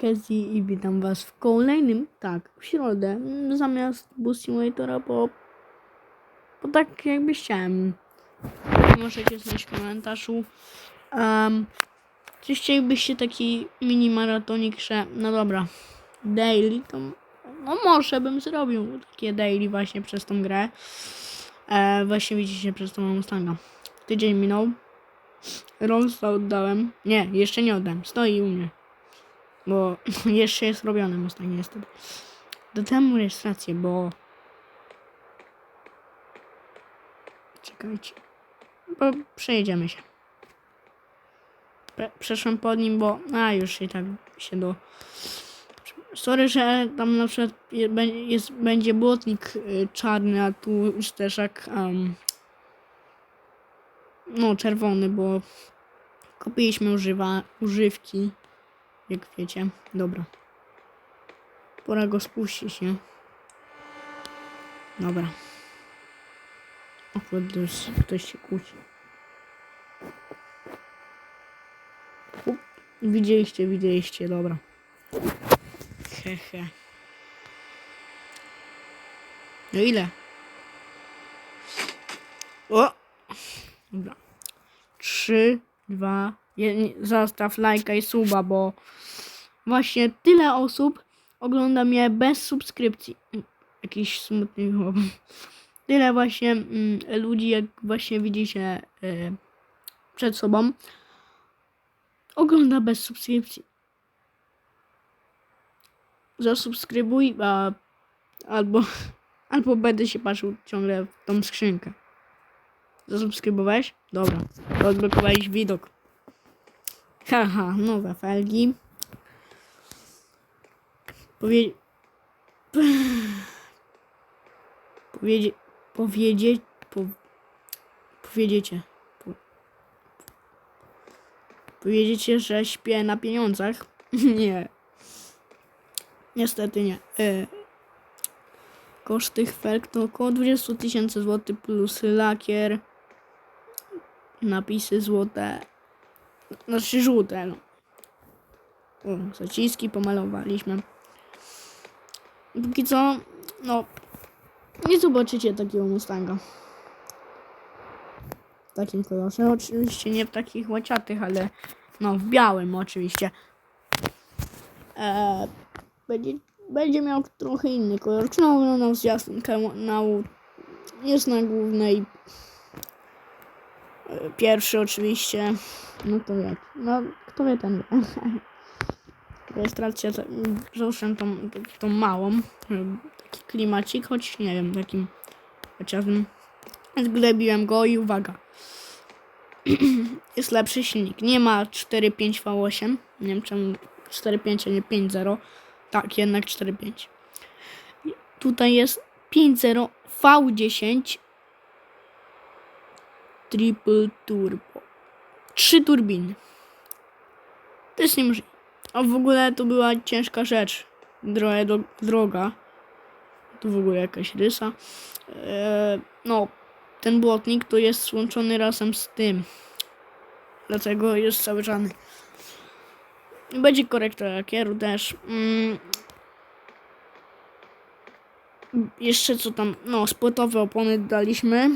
Kezi i witam was w kolejnym, tak, w środę, mm, zamiast Boost Simulatora, bo, bo tak jakby chciałem. Możecie znaleźć w komentarzu. Um, czy chcielibyście taki mini maratonik, że, no dobra, daily, to no może bym zrobił takie daily właśnie przez tą grę. E, właśnie widzicie przez tą Mustanga. Tydzień minął. Rolsa oddałem. Nie, jeszcze nie oddałem. Stoi u mnie. Bo jeszcze jest robiony Mustang niestety. Do temu rejestrację, bo... Czekajcie. Bo przejedziemy się. Przeszłem pod nim, bo... A, już i tak się do... Sorry, że tam na przykład jest, będzie błotnik y, czarny, a tu już też jak... Um, no, czerwony, bo kupiliśmy używa, używki, jak wiecie. Dobra. Pora go spuścić, nie? Dobra. O kurde, ktoś się kłóci. Up. Widzieliście, widzieliście, dobra. Hehe. No ile? O! Dobra. Trzy, dwa, jeden. Zostaw lajka i suba, bo właśnie tyle osób ogląda mnie bez subskrypcji. Jakiś smutny chłop. Tyle właśnie mm, ludzi, jak właśnie widzicie y, przed sobą, ogląda bez subskrypcji. Zasubskrybuj, a, albo, albo będę się patrzył ciągle w tą skrzynkę. Zasubskrybowałeś? Dobra. Odblokowałeś widok. Haha, nowe felgi. Powie... Powiedzie... Powiedzieć... Po... Powiedziecie. Po... Powiedziecie, że śpię na pieniądzach? nie. Niestety nie. E... Koszt felg to około 20 tysięcy złotych plus lakier napisy złote. Znaczy żółte, no. O, zaciski pomalowaliśmy. Póki co, no, nie zobaczycie takiego Mustanga. W takim kolorze. Oczywiście nie w takich łaciatych, ale no, w białym oczywiście. Eee, będzie, będzie miał trochę inny kolor. Czy no, oglądał zwiastun kanału. Jest na głównej E, Pierwszy oczywiście. No to jak? No, kto wie ten. To- załóżmy tą, tą małą. e, Taki klimacik, choć nie wiem, takim chociażbym. Zglebiłem go i uwaga. Jest lepszy silnik. Nie ma 4.5 V8. Nie wiem czemu 4.5, a nie 5.0. Tak, jednak 4.5. Tutaj jest 5.0 V10 Triple Turbo. Trzy turbiny. To jest niemożliwe. A w ogóle to była ciężka rzecz. Droga, droga. Tu w ogóle jakaś rysa. Eee, no, ten błotnik to jest złączony razem z tym. Dlatego jest cały czarny. Będzie korektor lakieru też. Mm. Jeszcze co tam, no, spotowe opony daliśmy.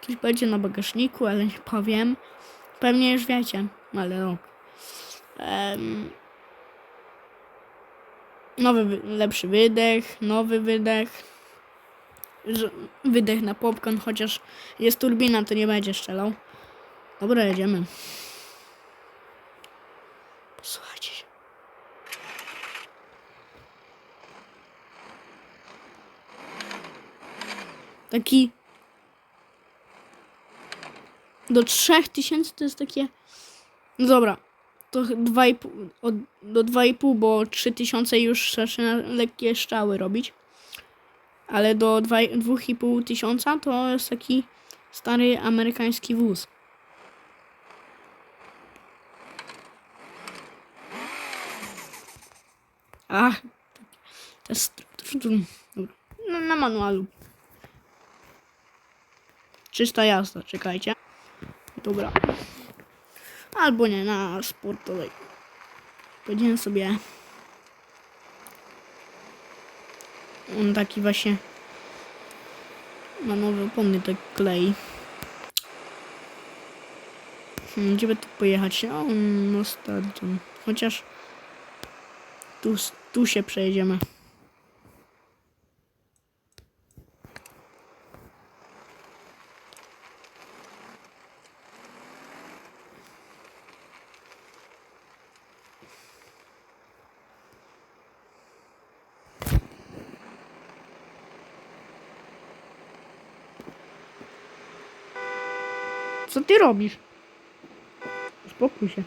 Coś będzie na bagażniku, ale nie powiem. Pewnie już wiecie, ale no. Em, nowy, wy- lepszy wydech, nowy wydech. Wydech na popcorn, chociaż jest turbina, to nie będzie strzelał. Dobra, jedziemy. Posłuchajcie się. Taki do 3000 to jest takie. No dobra, to 2,5, od, do 2,5, bo 3000 już zaczyna lekkie szczały robić. Ale do 2 2,5 tysiąca to jest taki stary amerykański wóz. Ach, to jest. Dobra. No, na manualu. Czysta jazda, czekajcie. Dobra. Albo nie, na sportowej. Powiedziałem sobie. On taki właśnie ma nowe opony, tak klei. Hmm, Gdzie by tu pojechać? O, no stadion. Chociaż tu, tu się przejedziemy. Co ty robisz? Spokój się.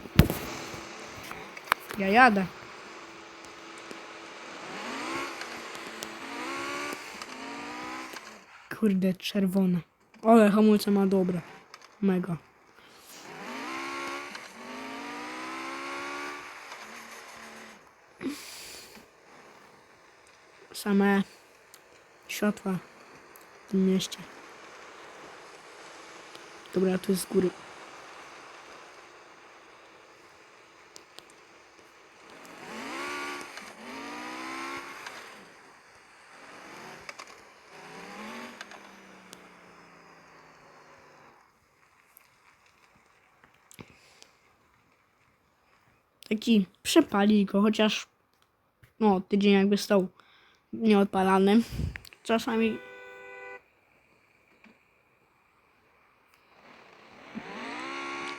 Ja jadę. Kurde, czerwone. Ale hamulce ma dobre. Mega. Same światła w tym mieście. Dobra, tu jest z góry. Taki przepali go, chociaż no, tydzień jakby stał nieodpalany. Czasami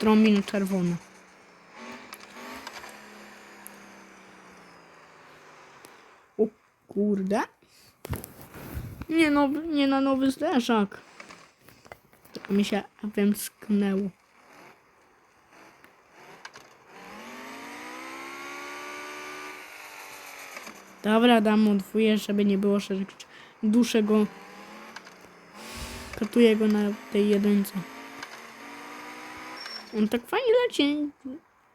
trąbiny czerwone. O kurde. Nie, nowy, nie na nowy zderzak. To mi się wymsknęło. Dobra, dam mu dwóje, żeby nie było, że duszę go. Katuję go na tej jedynce. On tak fajnie leci.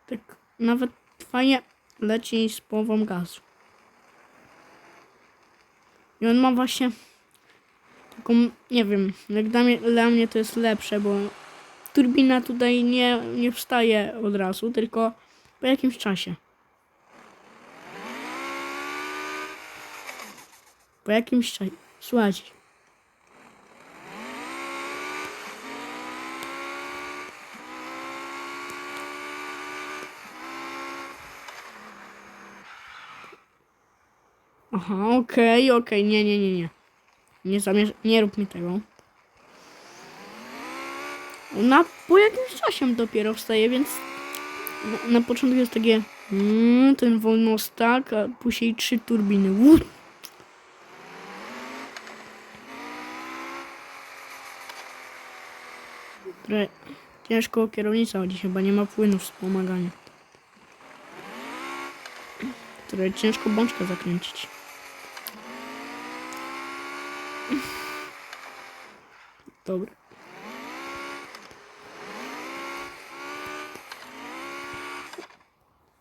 Tak nawet fajnie leci z połową gazu. I on ma właśnie taką, nie wiem, jak dla mnie, dla mnie to jest lepsze, bo turbina tutaj nie, nie wstaje od razu, tylko po jakimś czasie. Po jakimś czasie. Słuchajcie. Aha, okej, okej, nie, nie, nie, nie. Nie zamierz... nie rób mi tego. Na, po jakimś czasie dopiero wstaje, więc na, na początku jest takie mm, ten wolnostak, a później trzy turbiny. Uff. Ciężko kierownica chodzi, chyba nie ma płynu wspomagania. Trochę ciężko bączkę zakręcić. Dobra.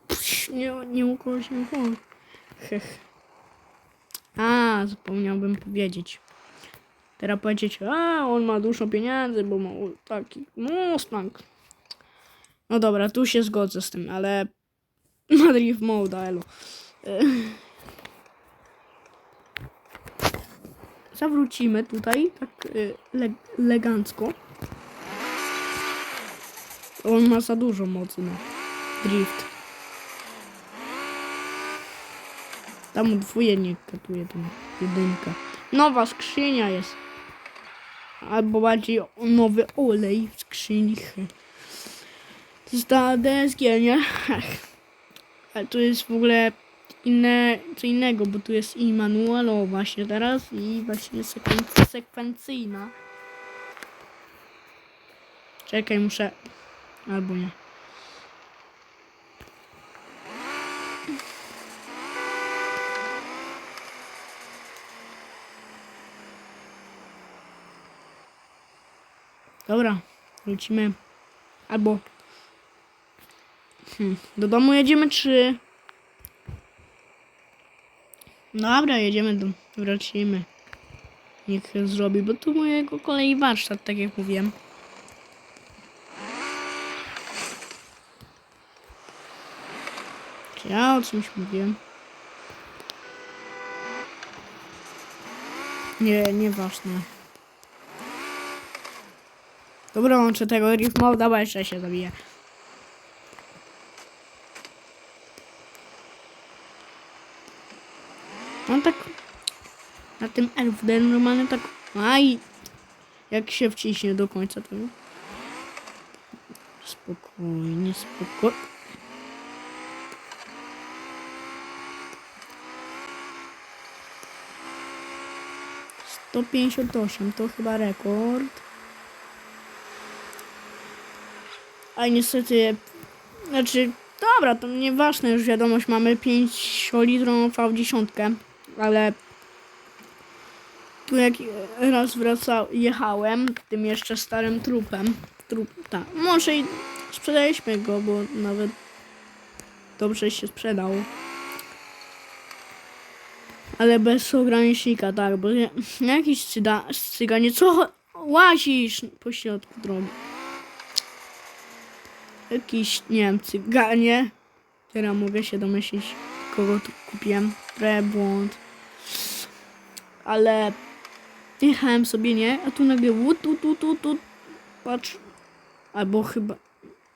Psz, Nie, nie ukoło się. Hech. A, zapomniałbym powiedzieć. Teraz powiedzieć, a on ma dużo pieniędzy, bo ma taki Mustang. No dobra, tu się zgodzę z tym, ale ma drift mode, elo. Zawrócimy tutaj, tak y, le elegancko. On ma za dużo mocy na drift. Tam dwóje nie katuje, tam jedynka. Nowa skrzynia jest. Albo bardziej nowy olej w skrzyni. To jest ta DSG, nie? Ale tu jest w ogóle inne, co innego, bo tu jest i manualowa właśnie teraz i właśnie sekwen- sekwencyjna. Czekaj, muszę... Albo nie. Dobra, wrócimy. Albo... Hmm, do domu jedziemy, czy... Dobra, jedziemy do... Wrócimy. Niech zrobi, bo tu mojego kolei warsztat, tak jak mówiłem. Czy ja o czymś mówiłem? Nie, nieważne. Dobra, łączę tego riff moda, bo jeszcze się zabije. On tak na tym LFD normalnie tak. Aj! Jak się wciśnie do końca to. Spokojnie, spokojnie. Sto pięćdziesiąt osiem to chyba rekord. A niestety, znaczy, dobra, to nieważne, już wiadomość, mamy 5 litrą V10, ale tu jak raz wracał, jechałem tym jeszcze starym trupem, trup, tak, może i sprzedaliśmy go, bo nawet dobrze się sprzedał. Ale bez ogranicznika, tak, bo jakiś cyga, cyganie, co łazisz po środku drogi? Jakiś, nie wiem, cyganie. Teraz mogę się domyślić, kogo tu kupiłem. Trochę błąd. Ale jechałem sobie, nie? A tu nagle łut, tu, tu, tu, tu. Patrz. Albo chyba...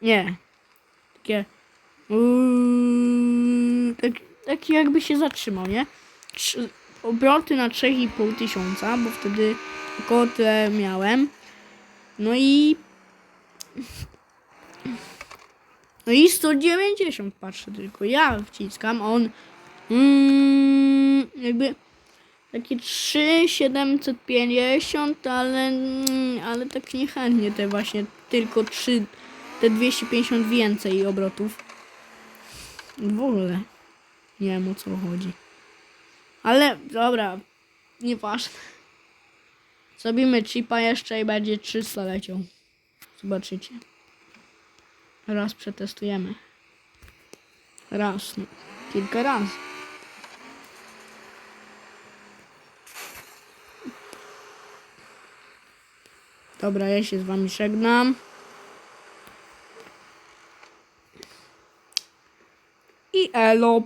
Nie. Takie... Tak, tak jakby się zatrzymał, nie? Trzy, obroty na 3,5 tysiąca, bo wtedy około tyle miałem. No i no i 190 patrzę tylko. Ja wciskam, on mm, jakby takie 3 750, ale, mm, ale tak niechętnie te właśnie tylko 3 te 250 więcej obrotów. W ogóle nie wiem o co chodzi. Ale dobra, nieważne. Zrobimy chipa jeszcze i będzie 300 leciał. Zobaczycie. Raz przetestujemy. Raz, no. Kilka razy. Dobra, ja się z wami żegnam. I elo.